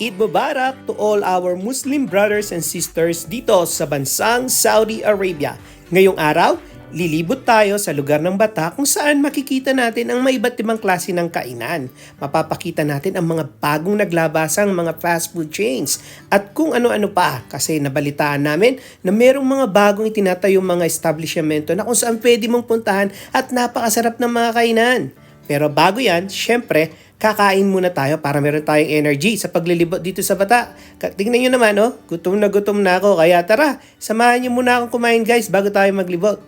Eid Mubarak to all our Muslim brothers and sisters dito sa bansang Saudi Arabia. Ngayong araw, lilibot tayo sa lugar ng bata kung saan makikita natin ang may iba't ibang klase ng kainan. Mapapakita natin ang mga bagong naglabasang mga fast food chains at kung ano-ano pa kasi nabalitaan namin na merong mga bagong itinatayong mga establishmento na kung saan pwede mong puntahan at napakasarap ng mga kainan. Pero bago yan, syempre, kakain muna tayo para meron tayong energy sa paglilibot dito sa bata. Tingnan nyo naman, oh, gutom na gutom na ako. Kaya tara, samahan nyo muna akong kumain guys bago tayo maglibot.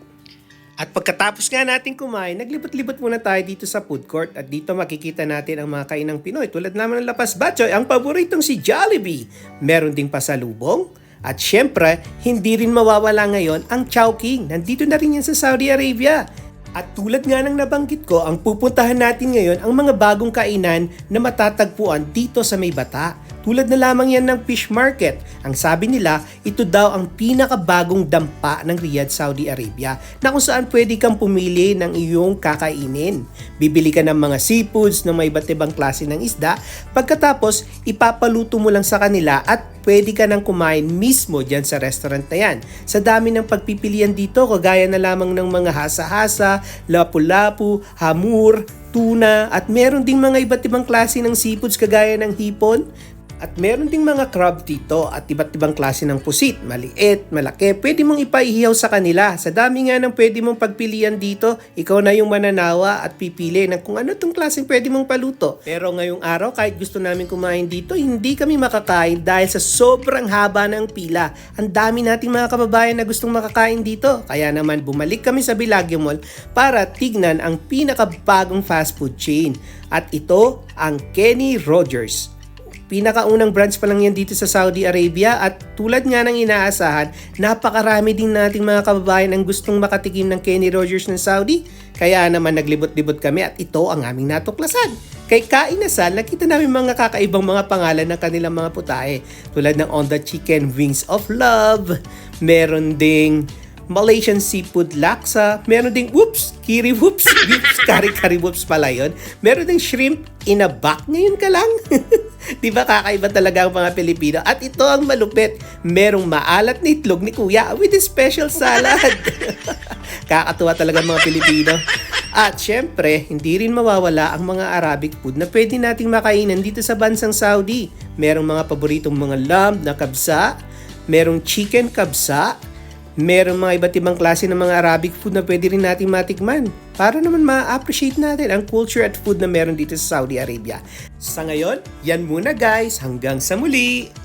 At pagkatapos nga natin kumain, naglibot-libot muna tayo dito sa food court at dito makikita natin ang mga kainang Pinoy tulad naman ng Lapas Batchoy, ang paboritong si Jollibee. Meron ding pasalubong. At syempre, hindi rin mawawala ngayon ang Chowking. Nandito na rin yan sa Saudi Arabia. At tulad nga ng nabanggit ko, ang pupuntahan natin ngayon ang mga bagong kainan na matatagpuan dito sa May Bata. Tulad na lamang yan ng fish market. Ang sabi nila, ito daw ang pinakabagong dampa ng Riyadh, Saudi Arabia na kung saan pwede kang pumili ng iyong kakainin. Bibili ka ng mga seafoods na may iba't ibang klase ng isda. Pagkatapos, ipapaluto mo lang sa kanila at pwede ka nang kumain mismo dyan sa restaurant na yan. Sa dami ng pagpipilian dito, kagaya na lamang ng mga hasa-hasa, lapu-lapu, hamur, tuna, at meron ding mga iba't ibang klase ng seafoods kagaya ng hipon, at meron ding mga crab dito at iba't ibang klase ng pusit, maliit, malaki. Pwede mong ipaihiyaw sa kanila. Sa dami nga ng pwede mong pagpilian dito, ikaw na yung mananawa at pipili ng kung ano tong klaseng pwede mong paluto. Pero ngayong araw, kahit gusto namin kumain dito, hindi kami makakain dahil sa sobrang haba ng pila. Ang dami nating mga kababayan na gustong makakain dito. Kaya naman bumalik kami sa Bilagyo Mall para tignan ang pinakabagong fast food chain. At ito ang Kenny Rogers. Pinakaunang branch pa lang yan dito sa Saudi Arabia at tulad nga ng inaasahan, napakarami din nating mga kababayan ang gustong makatikim ng Kenny Rogers ng Saudi. Kaya naman naglibot-libot kami at ito ang aming natuklasan. Kay Kainasal, nakita namin mga kakaibang mga pangalan ng kanilang mga putahe. Tulad ng On the Chicken Wings of Love, meron ding Malaysian Seafood Laksa. Meron ding, whoops, kiri whoops, whoops, kari-kari whoops pala yun. Meron ding shrimp in a buck ngayon ka lang. Di ba kakaiba talaga ang mga Pilipino? At ito ang malupit. Merong maalat na itlog ni Kuya with a special salad. Kakatuwa talaga mga Pilipino. At syempre, hindi rin mawawala ang mga Arabic food na pwede nating makainan dito sa bansang Saudi. Merong mga paboritong mga lamb na kabsa, merong chicken kabsa, merong mga iba't ibang klase ng mga Arabic food na pwede rin nating matikman para naman ma-appreciate natin ang culture at food na meron dito sa Saudi Arabia. Sa ngayon, yan muna guys. Hanggang sa muli!